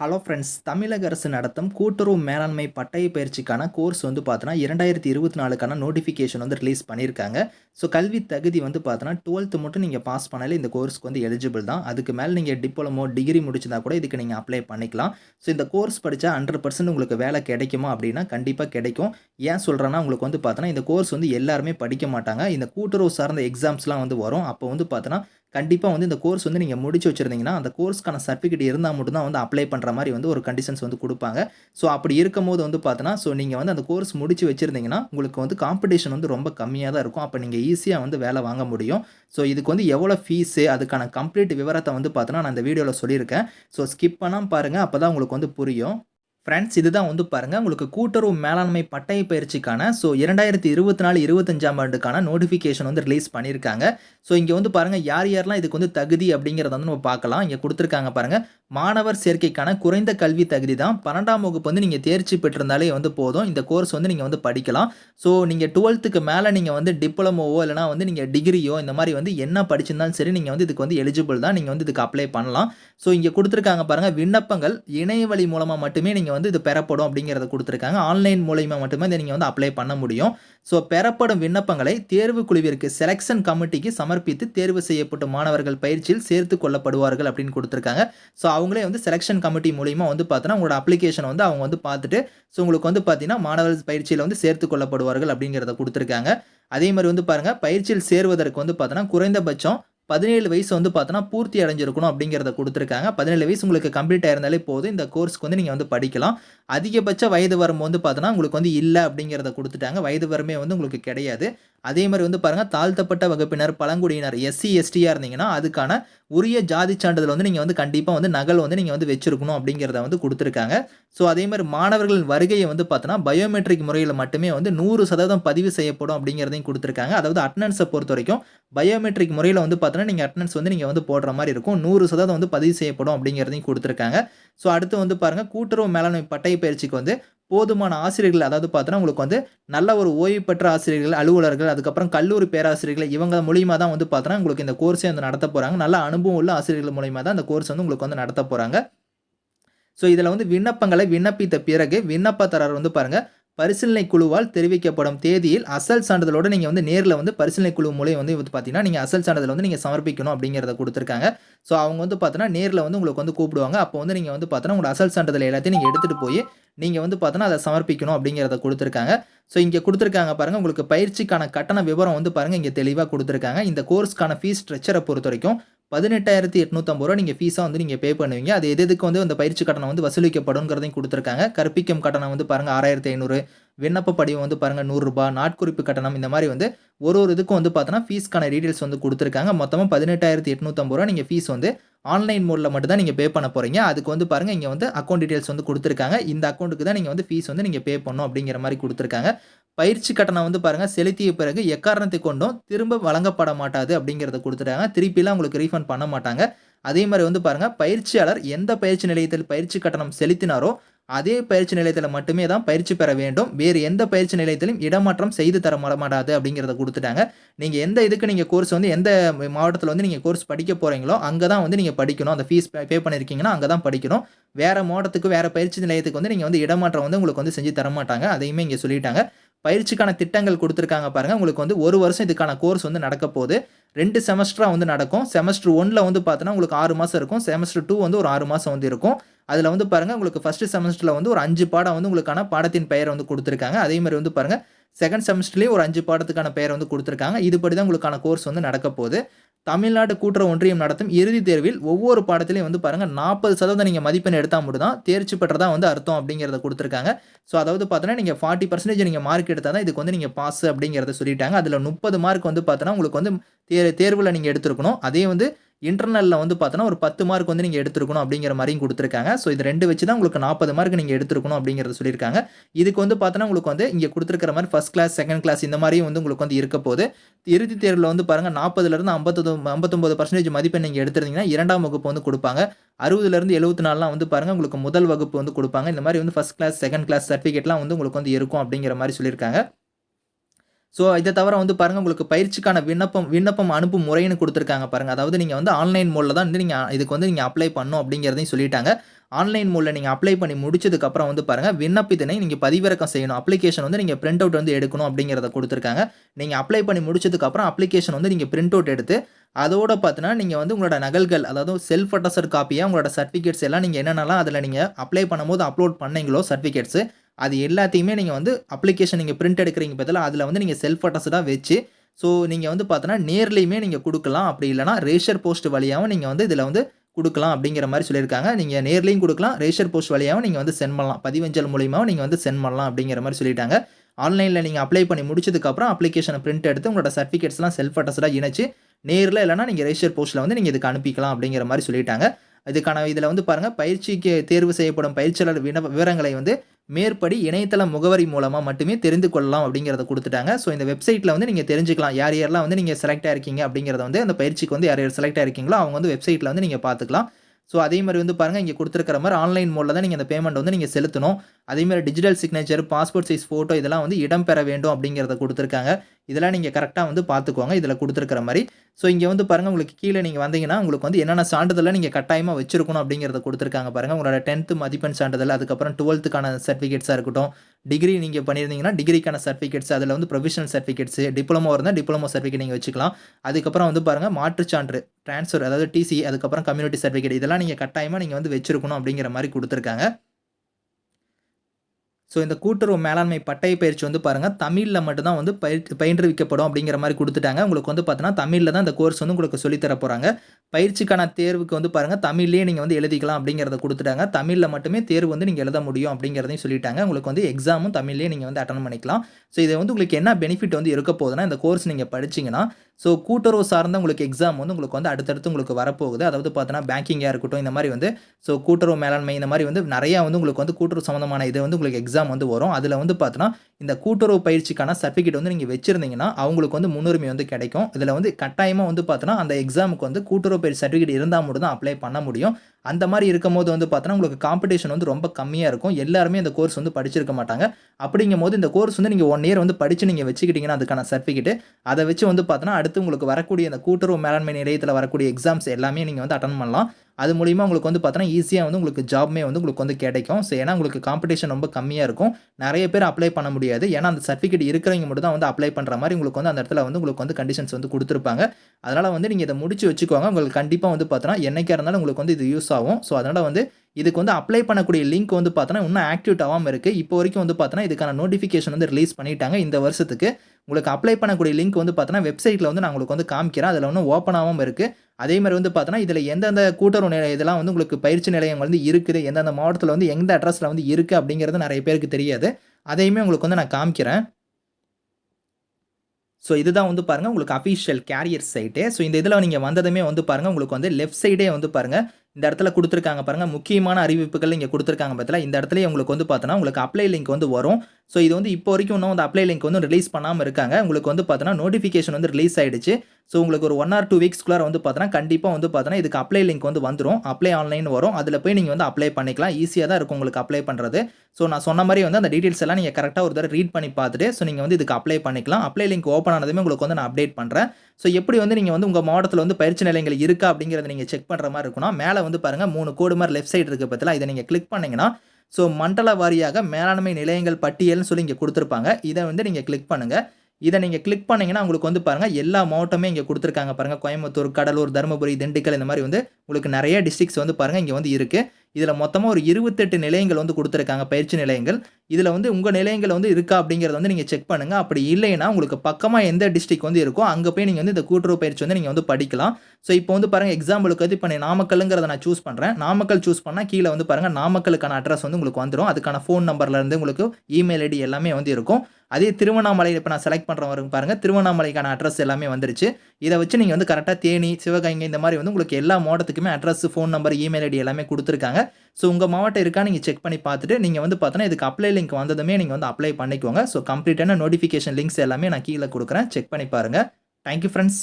Hello friends தமிழக அரசு நடத்தும் கூட்டுறவு மேலாண்மை பட்டய பயிற்சிக்கான கோர்ஸ் வந்து பார்த்தோன்னா இரண்டாயிரத்தி இருபத்தி நாலுக்கான நோட்டிஃபிகேஷன் வந்து ரிலீஸ் பண்ணியிருக்காங்க. ஸோ கல்வி தகுதி வந்து பார்த்தோன்னா டுவெல்த்து மட்டும் நீங்கள் பாஸ் பண்ணாலே இந்த கோர்ஸ்க்கு வந்து எலிஜிபிள் தான். அதுக்கு மேலே நீங்கள் டிப்ளமோ டிகிரி முடிச்சிருந்தா கூட இதுக்கு நீங்கள் அப்ளை பண்ணிக்கலாம். ஸோ இந்த கோர்ஸ் படித்தா ஹண்ட்ரட் பர்சன்ட் உங்களுக்கு வேலை கிடைக்குமா அப்படின்னா கண்டிப்பாக கிடைக்கும். ஏன் சொல்கிறேன்னா உங்களுக்கு வந்து பார்த்தோன்னா இந்த கோர்ஸ் வந்து எல்லாருமே படிக்க மாட்டாங்க. இந்த கூட்டுறவு சார்ந்த எக்ஸாம்ஸ்லாம் வந்து வரும். அப்போ வந்து பார்த்தோன்னா கண்டிப்பாக வந்து இந்த கோர்ஸ் வந்து நீங்கள் முடிச்சு வச்சுருந்தீங்கன்னா அந்த கோர்ஸ்க்கான சர்டிஃபிகேட் இருந்தால் மட்டும்தான் வந்து அப்ளை பண்ணுற மாதிரி வந்து ஒரு கண்டிஷன்ஸ் வந்து கொடுப்பாங்க. ஸோ அப்படி இருக்கும் போது வந்து பார்த்தோன்னா ஸோ நீங்கள் வந்து அந்த கோர்ஸ் முடிச்சு வச்சுருந்தீங்கன்னா உங்களுக்கு வந்து காம்படிஷன் வந்து ரொம்ப கம்மியாக தான் இருக்கும். அப்போ நீங்கள் ஈஸியாக வந்து வேலை வாங்க முடியும். ஸோ இதுக்கு வந்து எவ்வளோ ஃபீஸு அதுக்கான கம்ப்ளீட் விவரத்தை வந்து பார்த்தோன்னா நான் இந்த வீடியோவில் சொல்லியிருக்கேன். ஸோ ஸ்கிப் பண்ணாமல் பாருங்கள் அப்போ தான் உங்களுக்கு வந்து புரியும். ஃப்ரெண்ட்ஸ் இதுதான் வந்து பாருங்கள் உங்களுக்கு கூட்டுறவு மேலாண்மை பட்டய பயிற்சிக்கான ஸோ இரண்டாயிரத்தி இருபத்தி நாலு இருபத்தஞ்சாம் ஆண்டுக்கான நோட்டிஃபிகேஷன் வந்து ரிலீஸ் பண்ணியிருக்காங்க. ஸோ இங்கே வந்து பாருங்கள் யார் யாரெல்லாம் இதுக்கு வந்து தகுதி அப்படிங்கிறத வந்து நம்ம பார்க்கலாம். இங்கே கொடுத்துருக்காங்க பாருங்கள் மாணவர் சேர்க்கைக்கான குறைந்த கல்வி தகுதி தான். பன்னெண்டாம் வகுப்பு வந்து நீங்கள் தேர்ச்சி பெற்றிருந்தாலே வந்து போதும். இந்த கோர்ஸ் வந்து நீங்கள் வந்து படிக்கலாம். ஸோ நீங்கள் டுவெல்த்துக்கு மேலே நீங்கள் வந்து டிப்ளமோவோ இல்லைனா வந்து நீங்கள் டிகிரியோ இந்த மாதிரி வந்து என்ன படிச்சிருந்தாலும் சரி நீங்கள் வந்து இதுக்கு வந்து எலிஜிபிள் தான். நீங்கள் வந்து இதுக்கு அப்ளை பண்ணலாம். ஸோ இங்கே கொடுத்துருக்காங்க பாருங்கள் விண்ணப்பங்கள் இணைய வழி மூலமாக மட்டுமே நீங்கள் வந்து இது பெறப்படும் அப்படிங்கிறத கொடுத்துருக்காங்க. ஆன்லைன் மூலயமா மட்டுமே இதை நீங்கள் வந்து அப்ளை பண்ண முடியும். ஸோ பெறப்படும் விண்ணப்பங்களை தேர்வு குழுவிற்கு செலெக்ஷன் கமிட்டிக்கு சமர்ப்பித்து தேர்வு செய்யப்பட்ட மாணவர்கள் பயிற்சியில் சேர்த்து கொள்ளப்படுவார்கள் அப்படின்னு கொடுத்துருக்காங்க. ஸோ அவங்களே வந்து செலெக்ஷன் கமிட்டி மூலிமா வந்து பார்த்தோன்னா உங்களோட அப்ளிகேஷனை வந்து அவங்க வந்து பார்த்துட்டு ஸோ உங்களுக்கு வந்து பார்த்தீங்கன்னா மாணவர்கள் பயிற்சியில் வந்து சேர்த்து கொள்ளப்படுவார்கள் அப்படிங்கிறத கொடுத்துருக்காங்க. அதே மாதிரி வந்து பாருங்கள் பயிற்சியில் சேருவதற்கு வந்து பார்த்தோன்னா குறைந்தபட்சம் பதினேழு வயசு வந்து பார்த்தோன்னா பூர்த்தி அடைஞ்சிருக்கணும் அப்படிங்கிறத கொடுத்துருக்காங்க. பதினேழு வயசு உங்களுக்கு கம்ப்ளீட் ஆயிருந்தாலே போதும் இந்த கோர்ஸ்க்கு வந்து நீங்கள் வந்து படிக்கலாம். அதிகபட்ச வயது வரம்பு வந்து பார்த்தோன்னா உங்களுக்கு வந்து இல்லை அப்படிங்கிறத கொடுத்துட்டாங்க. வயது வரமே வந்து உங்களுக்கு கிடையாது. அதே மாதிரி வந்து பாருங்கள் தாழ்த்தப்பட்ட வகுப்பினர் பழங்குடியினர் எஸ்சி எஸ்டியாக இருந்தீங்கன்னா அதுக்கான உரிய ஜாதி சான்றிதழ் வந்து நீங்கள் வந்து கண்டிப்பாக வந்து நகல் வந்து நீங்கள் வந்து வச்சுருக்கணும் அப்படிங்கிறத வந்து கொடுத்துருக்காங்க. ஸோ அதே மாதிரி மாணவர்களின் வருகையை வந்து பார்த்தோன்னா பயோமெட்ரிக் முறையில் மட்டுமே வந்து நூறு சதவீதம் பதிவு செய்யப்படும் அப்படிங்கிறதையும் கொடுத்துருக்காங்க. அதாவது அட்டனன்ஸை பொறுத்த வரைக்கும் பயோமெட்ரிக் முறையில் வந்து பார்த்தோன்னா நீங்கள் அட்டனன்ஸ் வந்து நீங்கள் வந்து போடுற மாதிரி இருக்கும். நூறு சதவீதம் வந்து பதிவு செய்யப்படும் அப்படிங்கிறதையும் கொடுத்துருக்காங்க. ஸோ அடுத்து வந்து பாருங்கள் கூட்டுறவு மேலாண்மை பட்டய பயிற்சிக்கு வந்து போதுமான ஆசிரியர்கள் அதாவது பார்த்தோன்னா உங்களுக்கு வந்து நல்ல ஒரு ஓய்வு பெற்ற ஆசிரியர்கள் அலுவலர்கள் அதுக்கப்புறம் கல்லூரி பேராசிரியர்கள் இவங்க மூலியமாக தான் வந்து பார்த்தோன்னா உங்களுக்கு இந்த கோர்ஸை வந்து நடத்த போகிறாங்க நல்ல அனுபவம் உள்ள ஆசிரியர்கள் மூலியமாக தான் அந்த கோர்ஸ் வந்து உங்களுக்கு வந்து நடத்த போகிறாங்க ஸோ இதில் வந்து விண்ணப்பங்களை விண்ணப்பித்த பிறகு விண்ணப்பதாரர் வந்து பாருங்கள் பரிசீலனை குழுவால் தெரிவிக்கப்படும் தேதியில் அசல் சான்றிதழோடு நீங்கள் வந்து நேரில் வந்து பரிசீலனை குழு மூலம் வந்து வந்து பார்த்தீங்கன்னா நீங்கள் அசல் சான்றிதழ் வந்து நீங்கள் சமர்ப்பிக்கணும் அப்படிங்கிறத கொடுத்துருக்காங்க. ஸோ அவங்க வந்து பார்த்தோன்னா நேரில் வந்து உங்களுக்கு வந்து கூப்பிடுவாங்க. அப்போ வந்து நீங்கள் வந்து பார்த்தீங்கன்னா உங்களோட அசல் சான்றிதழ் எல்லாத்தையும் நீங்கள் எடுத்துகிட்டு போய் நீங்கள் வந்து பார்த்தோன்னா அதை சமர்ப்பிக்கணும் அப்படிங்கிறத கொடுத்துருக்காங்க. ஸோ இங்கே கொடுத்துருக்காங்க பாருங்கள் உங்களுக்கு பயிற்சிக்கான கட்டண விவரம் வந்து பாருங்கள் இங்கே தெளிவாக கொடுத்துருக்காங்க. இந்த கோர்ஸ்க்கான ஃபீஸ் ஸ்ட்ரக்சரை பொறுத்த வரைக்கும் பதினெட்டாயிரத்தி எட்நூற்றம்பது ரூபா நீங்கள் ஃபீஸாக வந்து நீங்கள் பே பண்ணுவீங்க. அது எது எதுக்கு வந்து அந்த பயிற்சி கட்டணம் வந்து வசூலிக்கப்படுங்கிறதையும் கொடுத்துருக்காங்க. கற்பிக்கும் கட்டணம் வந்து பாருங்கள் ஆறாயிரத்தி ஐநூறு விண்ணப்ப படிவம் வந்து பாருங்கள் நூறுரூபா நாட்குறிப்பு கட்டணம் இந்த மாதிரி வந்து ஒரு ஒரு இதுக்கும் வந்து பார்த்தோன்னா ஃபீஸ்க்கான டீட்டெயில்ஸ் வந்து கொடுத்துருக்காங்க. மொத்தமாக பதினெட்டாயிரத்தி எட்நூற்றம்பது ரூபா நீங்கள் ஃபீஸ் வந்து ஆன்லைன் மோடில் மட்டும் தான் நீங்கள் பே பண்ண போகிறீங்க அதுக்கு வந்து பாருங்கள் இங்கே வந்து அக்கௌண்ட் டீட்டெயில்ஸ் வந்து கொடுத்துருக்காங்க. இந்த அக்கௌண்ட்டுக்கு தான் நீங்கள் வந்து ஃபீஸ் வந்து நீங்கள் பே பண்ணணும் அப்படிங்கிற மாதிரி கொடுத்துருக்காங்க. பயிற்சி கட்டணம் வந்து பாருங்கள் செலுத்திய பிறகு எக்காரணத்தை கொண்டும் திரும்ப வழங்கப்பட மாட்டாது அப்படிங்கிறத கொடுத்துட்டாங்க. திருப்பிலாம் உங்களுக்கு ரீஃபண்ட் பண்ண மாட்டாங்க. அதே மாதிரி வந்து பாருங்கள் பயிற்சியாளர் எந்த பயிற்சி நிலையத்தில் பயிற்சி கட்டணம் செலுத்தினாரோ அதே பயிற்சி நிலையத்தில் மட்டுமே தான் பயிற்சி பெற வேண்டும். வேறு எந்த பயிற்சி நிலையத்திலும் இடமாற்றம் செய்து தர மாட்டாது அப்படிங்கிறத கொடுத்துட்டாங்க. நீங்கள் எந்த இதுக்கு நீங்கள் கோர்ஸ் வந்து எந்த மாவட்டத்தில் வந்து நீங்கள் கோர்ஸ் படிக்க போகிறீங்களோ அங்கே தான் வந்து நீங்கள் படிக்கணும். அந்த ஃபீஸ் பே பண்ணியிருக்கீங்கன்னா அங்கே தான் படிக்கணும். வேறு மாவட்டத்துக்கு வேறு பயிற்சி நிலையத்துக்கு வந்து நீங்கள் வந்து இடமாற்றம் வந்து உங்களுக்கு வந்து செஞ்சு தர மாட்டாங்க. அதையுமே இங்கே சொல்லிட்டாங்க. பயிற்சிக்கான திட்டங்கள் கொடுத்துருக்காங்க பாருங்கள் உங்களுக்கு வந்து ஒரு வருஷம் இதுக்கான கோர்ஸ் வந்து நடக்க போகுது. ரெண்டு செமஸ்டராக வந்து நடக்கும். செமஸ்டர் ஒன்னில் வந்து பார்த்தோன்னா உங்களுக்கு ஆறு மாதம் இருக்கும். செமஸ்டர் டூ வந்து ஒரு ஆறு மாதம் வந்து இருக்கும். அதில் வந்து பாருங்கள் உங்களுக்கு ஃபஸ்ட்டு செமஸ்டரில் வந்து ஒரு அஞ்சு பாடம் வந்து உங்களுக்கான பாடத்தின் பெயரை வந்து கொடுத்துருக்காங்க. அதே மாதிரி வந்து பாருங்கள் செகண்ட் செமஸ்டர்லேயே ஒரு அஞ்சு பாடத்துக்கான பெயரை வந்து கொடுத்துருக்காங்க. இதுபடி தான் உங்களுக்கான கோர்ஸ் வந்து நடக்க போகுது. தமிழ்நாடு கூட்டுறவு ஒன்றியம் நடத்தும் இறுதி தேர்வில் ஒவ்வொரு பாடத்திலையும் வந்து பாருங்கள் நாற்பது சதவீதம் நீங்கள் மதிப்பெண் எடுத்தால் மட்டும் தான் தேர்ச்சி பெற்றதா வந்து அர்த்தம் அப்படிங்கிறத கொடுத்துருக்காங்க. ஸோ அதாவது பார்த்தோன்னா நீங்கள் ஃபார்ட்டி பர்சன்டேஜ் நீங்கள் மார்க் எடுத்தால் தான் இதுக்கு வந்து நீங்கள் பாஸ் அப்படிங்கிறத சொல்லிட்டாங்க. அதில் முப்பது மார்க் வந்து பார்த்தோன்னா உங்களுக்கு வந்து தே தேர்வில் நீங்கள் எடுத்துருக்கணும். அதே வந்து இன்டர்னலில் வந்து பார்த்தோன்னா ஒரு பத்து மார்க் வந்து நீங்கள் எடுத்துருக்கணும் அப்படிங்கிற மாதிரியும் கொடுத்துருக்காங்க. ஸோ இது ரெண்டு வச்சு தான் உங்களுக்கு நாற்பது மார்க் நீங்கள் எடுத்துருக்கணும் அப்படிங்கிறத சொல்லியிருக்காங்க. இதுக்கு வந்து பார்த்தோன்னா உங்களுக்கு வந்து இங்கே கொடுத்துருக்கிற மாதிரி ஃபஸ்ட் கிளாஸ் செகண்ட் கிளாஸ் இந்த மாதிரியும் வந்து உங்களுக்கு வந்து இருக்க போது இறுதி தேர்வில் வந்து பாருங்கள் நாற்பதுலேருந்து ஐம்பத்தொது ஐம்பத்தொம்பது பர்சன்டேஜ் மதிப்பெண் நீங்கள் எடுத்துருந்தீங்கன்னா இரண்டாம் வகுப்பு வந்து கொடுப்பாங்க. அறுபதுலேருந்து எழுபத்தி நாலாம் வந்து பாருங்கள் உங்களுக்கு முதல் வகுப்பு வந்து கொடுப்பாங்க. இந்த மாதிரி வந்து ஃபஸ்ட் கிளாஸ் செகண்ட் கிளாஸ் சர்டிஃபிகேட்லாம் வந்து உங்களுக்கு வந்து இருக்கும் அப்படிங்கிற மாதிரி சொல்லியிருக்காங்க. ஸோ இதை தவிர வந்து பாருங்கள் உங்களுக்கு பயிற்சிக்கான விண்ணப்பம் விண்ணப்பம் அனுப்பும் முறைன்னு கொடுத்துருக்காங்க பாருங்கள் அதாவது நீங்கள் வந்து ஆன்லைன் மோடில் தான் வந்து நீங்கள் இதுக்கு வந்து நீங்கள் அப்ளை பண்ணும் அப்படிங்கிறதையும் சொல்லிட்டாங்க. ஆன்லைன் மூலில் நீங்கள் அப்ளை பண்ணி முடிச்சதுக்கப்புறம் வந்து பாருங்கள் விண்ணப்பத்தினை நீங்கள் பதிவிறக்கம் செய்யணும். அப்ளிகேஷன் வந்து நீங்கள் பிரிண்ட் அவுட் வந்து எடுக்கணும் அப்படிங்கிறத கொடுத்துருக்காங்க. நீங்கள் அப்ளை பண்ணி முடிச்சதுக்கப்புறம் அப்ளிகேஷன் வந்து நீங்கள் பிரிண்ட் அவுட் எடுத்து அதோட பார்த்தீங்கன்னா நீங்கள் வந்து உங்களோட நகல்கள் அதாவது செல்ஃப் அட்டஸ்டட் காப்பியாக உங்களோட சர்டிஃபிகேட்ஸ் எல்லாம் நீங்கள் என்னென்னலாம் அதில் நீங்கள் அப்ளை பண்ணும்போது அப்லோட் பண்ணீங்களோ சர்டிஃபிகேட்ஸு அது எல்லாத்தையுமே நீங்கள் வந்து அப்ளிகேஷன் நீங்கள் பிரிண்ட் எடுக்கிறீங்க பதிலாக அதில் வந்து நீங்கள் செல்ஃப் அட்டஸ்டாக வச்சு ஸோ நீங்கள் வந்து பார்த்தோன்னா நேர்லேயுமே நீங்கள் கொடுக்கலாம். அப்படி இல்லைனா ரேஷர் போஸ்ட் வழியாகவும் நீங்கள் வந்து இதில் வந்து கொடுக்கலாம் அப்படிங்கிற மாதிரி சொல்லியிருக்காங்க. நீங்கள் நேர்லேயும் கொடுக்கலாம் ரேஷர் போஸ்ட் வழியாகவும் நீங்கள் வந்து சென்ட் பண்ணலாம். பதிவஞ்சல் மூலியமாகவும் நீங்கள் வந்து சென்ட் பண்ணலாம் அப்படிங்கிற மாதிரி சொல்லிட்டாங்க. ஆன்லைனில் நீங்கள் அப்ளை பண்ணி முடிச்சதுக்கப்புறம் அப்ளிகேஷனை பிரிண்ட் எடுத்து உங்களோட சர்டிஃபிகேட்ஸ்லாம் செல்ஃப் அட்டஸ்டாக இணைச்சு நேரில் இல்லைனா நீங்கள் ரேஷர் போஸ்ட்டில் வந்து நீங்கள் இதுக்கு அனுப்பிக்கலாம் அப்படிங்கிற மாதிரி சொல்லிட்டாங்க. இதுக்கான இதில் வந்து பாருங்கள் பயிற்சிக்கு தேர்வு செய்யப்படும் பயிற்சியாளர் வின விவரங்களை வந்து மேற்படி இணையதள முகவரி மூலமாக மட்டுமே தெரிந்து கொள்ளலாம் அப்படிங்கிறத கொடுத்துட்டாங்க. ஸோ இந்த வெப்சைட்டில் வந்து நீங்கள் தெரிஞ்சுக்கலாம். யார் யாரெல்லாம் வந்து நீங்கள் செலக்ட் ஆயிருக்கீங்க அப்படிங்கிறத வந்து அந்த பயிற்சிக்கு வந்து யார் யார் செலக்ட் ஆயிருக்கீங்களோ அவங்க வந்து வெப்சைட்டில் வந்து நீங்கள் பார்த்துக்கலாம். ஸோ அதே மாதிரி வந்து பாருங்கள் இங்கே கொடுத்துருக்கிற மாதிரி ஆன்லைன் மோடில் தான் நீங்கள் அந்த பேமெண்ட் வந்து நீங்கள் செலுத்தணும். அதே மாதிரி digital signature passport size photo இதெல்லாம் வந்து இடம் பெற வேண்டும் அப்படிங்கிறத கொடுத்துருக்காங்க. இதெல்லாம் நீங்கள் கரெக்டாக வந்து பார்த்துக்கோங்க இதில் கொடுத்துருக்கிற மாதிரி. ஸோ இங்கே வந்து பாருங்கள் உங்களுக்கு கீழே நீங்கள் வந்தீங்கன்னா உங்களுக்கு வந்து என்னென்ன சான்றிதழை நீங்கள் கட்டாயமாக வச்சிருக்கணும் அப்படிங்கிறத கொடுத்துருக்காங்க பாருங்கள் உங்களோட டென்த்து மதிப்பெண் சான்றிதழ் அதுக்கப்புறம் டுவெல்த்துக்கான சர்டிஃபிகேட்ஸாக இருக்கட்டும் டிகிரி நீங்கள் பண்ணியிருந்தீங்கன்னா டிகிரிக்கான சர்டிஃபிகேட்ஸ் அதில் வந்து ப்ரொஃபஷனல் சர்டிஃபிகேட்ஸ் டிப்ளமோ இருந்தால் டிப்ளமோ சர்டிஃபிகேட் நீங்கள் வச்சுக்கலாம். அதுக்கப்புறம் வந்து பாருங்கள் மாற்று சான்று ட்ரான்ஸ்ஃபர் அதாவது டிசி அதுக்கப்புறம் கம்யூனிட்டி சர்டிஃபிகேட் இதெல்லாம் நீங்கள் கட்டாயமாக நீங்கள் வந்து வச்சிருக்கணும் அப்படிங்கிற மாதிரி கொடுத்துருக்காங்க. ஸோ இந்த கூட்டுறவு மேலாண்மை பட்டய பயிற்சி வந்து பாருங்கள் தமிழில் மட்டும்தான் வந்து பயிற்சி பயின்றுவிக்கப்படும் அப்படிங்கிற மாதிரி கொடுத்துட்டாங்க. உங்களுக்கு வந்து பார்த்தீங்கன்னா தமிழில் தான் இந்த கோர்ஸ் வந்து உங்களுக்கு சொல்லித்தர போகிறாங்க பயிற்சிக்கான தேர்வுக்கு வந்து பாருங்கள் தமிழ்லேயே நீங்கள் வந்து எழுதிக்கலாம் அப்படிங்கிறத கொடுத்துட்டாங்க. தமிழில் மட்டுமே தேர்வு வந்து நீங்கள் எழுத முடியும் அப்படிங்கிறதையும் சொல்லிட்டாங்க. உங்களுக்கு வந்து எக்ஸாமும் தமிழ்லேயே நீங்கள் வந்து அட்டன் பண்ணிக்கலாம். ஸோ இது வந்து உங்களுக்கு என்ன பெனிஃபிட் வந்து இருக்க போகுதுன்னா இந்த கோர்ஸ் நீங்கள் படிச்சிங்கன்னா ஸோ கூட்டுறவு சார்ந்த உங்களுக்கு எக்ஸாம் வந்து உங்களுக்கு வந்து அடுத்தடுத்து உங்களுக்கு வரப்போகுது. அதாவது பார்த்தீங்கன்னா பேங்கிங்காக இருக்கட்டும் இந்த மாதிரி வந்து ஸோ கூட்டுறவு மேலாண்மை இந்த மாதிரி வந்து நிறையா வந்து உங்களுக்கு வந்து கூட்டுறவு சம்மந்தமான இது வந்து உங்களுக்கு எக்ஸாம் வந்து வரும். அதில் வந்து பார்த்தீங்கன்னா இந்த கூட்டுறவு பயிற்சிக்கான சர்டிஃபிகேட் வந்து நீங்கள் வச்சுருந்தீங்கன்னா அவங்களுக்கு வந்து முன்னுரிமை வந்து கிடைக்கும். இதில் வந்து கட்டாயமாக வந்து பார்த்தோன்னா அந்த எக்ஸாமுக்கு வந்து கூட்டுறவு பயிற்சி சர்டிஃபிகேட் இருந்தால் மட்டும் தான் அப்ளை பண்ண முடியும். அந்த மாதிரி இருக்கும் போது வந்து பார்த்தோன்னா உங்களுக்கு காம்படிஷன் வந்து ரொம்ப கம்மியாக இருக்கும். எல்லாருமே இந்த கோர்ஸ் வந்து படிச்சிருக்க மாட்டாங்க. அப்படிங்கும் போது இந்த கோர்ஸ் வந்து நீங்கள் ஒன் இயர் வந்து படித்து நீங்கள் வச்சுக்கிட்டிங்கன்னா அதுக்கான சர்டிஃபிகேட் அதை வச்சு வந்து பார்த்தோன்னா அடுத்து உங்களுக்கு வரக்கூடிய இந்த கூட்டுறவு மேலாண்மை நிலையத்தில் வரக்கூடிய எக்ஸாம்ஸ் எல்லாமே நீங்கள் வந்து அட்டன் பண்ணலாம். அது மூலிமா உங்களுக்கு வந்து பார்த்தோன்னா ஈஸியாக வந்து உங்களுக்கு ஜாப்மே வந்து உங்களுக்கு வந்து கிடைக்கும். ஸோ ஏன்னா உங்களுக்கு காம்படிஷன் ரொம்ப கம்மியாக இருக்கும். நிறைய பேர் அப்ளை பண்ண முடியாது. ஏன்னா அந்த சர்டிஃபிகேட் இருக்கிறவங்க மட்டும் தான் வந்து அப்ளை பண்ணுற மாதிரி உங்களுக்கு வந்து அந்த இடத்துல வந்து உங்களுக்கு வந்து கண்டிஷன்ஸ் வந்து கொடுத்துருப்பாங்க. அதனால் வந்து நீங்கள் இதை முடிச்சு வச்சுக்கோங்க. உங்களுக்கு கண்டிப்பாக வந்து பார்த்தோன்னா என்னைக்காக இருந்தாலும் உங்களுக்கு வந்து இது யூஸ் ஆகும். ஸோ அதனால் வந்து இதுக்கு வந்து அப்ளை பண்ணக்கூடிய லிங்க் வந்து பார்த்தோன்னா இன்னும் ஆக்டிவேட் ஆகாமல் இருக்குது இப்போ வரைக்கும் வந்து பார்த்தோன்னா இதுக்கான நோட்டிஃபிகேஷன் வந்து ரிலீஸ் பண்ணிட்டாங்க. இந்த வருஷத்துக்கு உங்களுக்கு அப்ளை பண்ணக்கூடிய லிங்க் வந்து பார்த்தோன்னா வெப்சைட்டில் வந்து நான் உங்களுக்கு வந்து காமிக்கிறேன். அதில் ஒன்றும் ஓப்பன் ஆகாமல் இருக்குது அதே மாதிரி வந்து பார்த்தோன்னா இதில் எந்தெந்த கூட்டுறவு நிலையம் இதெல்லாம் வந்து உங்களுக்கு பயிற்சி நிலையம் வந்து இருக்குது. எந்தெந்த மாவட்டத்தில் வந்து எந்த அட்ரஸில் வந்து இருக்குது அப்படிங்கிறது நிறைய பேருக்கு தெரியாது. அதையுமே உங்களுக்கு வந்து நான் காமிக்கிறேன். ஸோ இதுதான் வந்து பாருங்கள் உங்களுக்கு அஃபிஷியல் கேரியர் சைட்டு ஸோ இந்த இதில் நீங்கள் வந்ததுமே வந்து பாருங்கள் உங்களுக்கு வந்து லெஃப்ட் சைடே வந்து பாருங்கள் இந்த இடத்துல கொடுத்துருக்காங்க பாருங்கள் முக்கியமான அறிவிப்புகள் இங்கே கொடுத்துருக்காங்க பார்த்தீங்களா இந்த இடத்துல உங்களுக்கு வந்து பார்த்தோன்னா உங்களுக்கு அப்ளை லிங்க் வந்து வரும். ஸோ இது வந்து இப்போ வரைக்கும் இன்னும் வந்து அப்ளை லிங்க் வந்து ரிலீஸ் பண்ணாமல் இருக்காங்க. உங்களுக்கு வந்து பார்த்தோன்னா நோட்டிஃபிகேஷன் வந்து ரிலீஸ் ஆகிடுச்சு ஸோ உங்களுக்கு ஒரு ஒன் ஆர் டூ வீக்ஸ்க்குள்ளார வந்து பார்த்தோன்னா கண்டிப்பாக வந்து பார்த்தோன்னா இதுக்கு அப்ளை லிங்க் வந்து வந்துடும் அப்ளை ஆன்லைன் வரும். அதில் போய் நீங்கள் வந்து அப்ளை பண்ணிக்கலாம். ஈஸியாக தான் இருக்கும் உங்களுக்கு அப்ளை பண்ணுறது ஸோ நான் சொன்ன மாதிரி வந்து அந்த டீட்டெயில்ஸ் எல்லாம் நீங்கள் கரெக்டாக ஒரு தடவை ரீட் பண்ணி பார்த்துட்டு ஸோ நீங்கள் வந்து இதுக்கு அப்ளை பண்ணிக்கலாம். அப்ளை லிங்க் ஓப்பன் ஆனதுமே உங்களுக்கு வந்து நான் அப்டேட் பண்ணுறேன் ஸோ எப்படி வந்து நீங்கள் வந்து உங்கள் மாவட்டத்தில் வந்து பயிற்சி நிலையங்கள் இருக்கா அப்படிங்கிறத நீங்கள் செக் பண்ணுற மாதிரி இருக்குன்னா மேலே வந்து பாருங்கள் மூணு கோடு மாதிரி லெஃப்ட் சைடு இருக்குது பற்றில இதை நீங்கள் கிளிக் பண்ணிங்கன்னா ஸோ மண்டல வாரியாக மேலாண்மை நிலையங்கள் பட்டியல்னு சொல்லி இங்கே கொடுத்துருப்பாங்க. இதை வந்து நீங்கள் கிளிக் பண்ணுங்கள் இதை நீங்கள் கிளிக் பண்ணிங்கன்னா உங்களுக்கு வந்து பாருங்கள் எல்லா மாவட்டமே இங்கே கொடுத்துருக்காங்க பாருங்கள் கோயம்புத்தூர் கடலூர் தருமபுரி திண்டுக்கல் இந்த மாதிரி வந்து உங்களுக்கு நிறைய டிஸ்ட்ரிக்ஸ் வந்து பாருங்கள் இங்கே வந்து இருக்குது இதில் மொத்தமாக ஒரு இருபத்தெட்டு நிலையங்கள் வந்து கொடுத்துருக்காங்க பயிற்சி நிலையங்கள். இதில் வந்து உங்கள் நிலையங்கள் வந்து இருக்கா அப்படிங்கிறத வந்து நீங்கள் செக் பண்ணுங்கள் அப்படி இல்லைன்னா உங்களுக்கு பக்கமாக எந்த டிஸ்ட்ரிக் வந்து இருக்கோ அங்கே போய் நீங்கள் வந்து இந்த கூட்டுறவு பயிற்சி வந்து நீங்கள் வந்து படிக்கலாம். ஸோ இப்போ வந்து பாருங்கள் எக்ஸாம்பிளுக்கு வந்து இப்போ நான் நாமக்கல்ங்கிறத நான் சூஸ் பண்ணுறேன் நாமக்கல் சூஸ் பண்ணால் கீழே வந்து பாருங்கள் நாமக்கலுக்கான அட்ரஸ் வந்து உங்களுக்கு வந்துடும் அதுக்கான ஃபோன் நம்பர்லேருந்து உங்களுக்கு இமெயில் ஐடி எல்லாமே வந்து இருக்கும். அதே திருவண்ணாமலை இப்போ நான் செலக்ட் பண்ணுற வரும் பாருங்கள் திருவண்ணாமலைக்கான அட்ரஸ் எல்லாமே வந்துருச்சு. இதை வச்சு நீங்கள் வந்து கரெக்டாக தேனி சிவகங்கை இந்த மாதிரி வந்து உங்களுக்கு எல்லா மாவட்டத்துக்குமே address phone number email ID எல்லாமே கொடுத்துருக்காங்க. ஸோ உங்கள் மாவட்டம் இருக்கா நீங்கள் செக் பண்ணி பார்த்துட்டு நீங்கள் வந்து பார்த்தோன்னா இதுக்கு அப்ளை லிங்க் வந்ததுமே நீங்கள் வந்து அப்ளை பண்ணிக்கோங்க. ஸோ கம்ப்ளீட்டான நோட்டிஃபிகேஷன் லிங்க்ஸ் எல்லாமே நான் கீழே கொடுக்குறேன். செக் பண்ணி பாருங்கள் தேங்க்யூ ஃப்ரெண்ட்ஸ்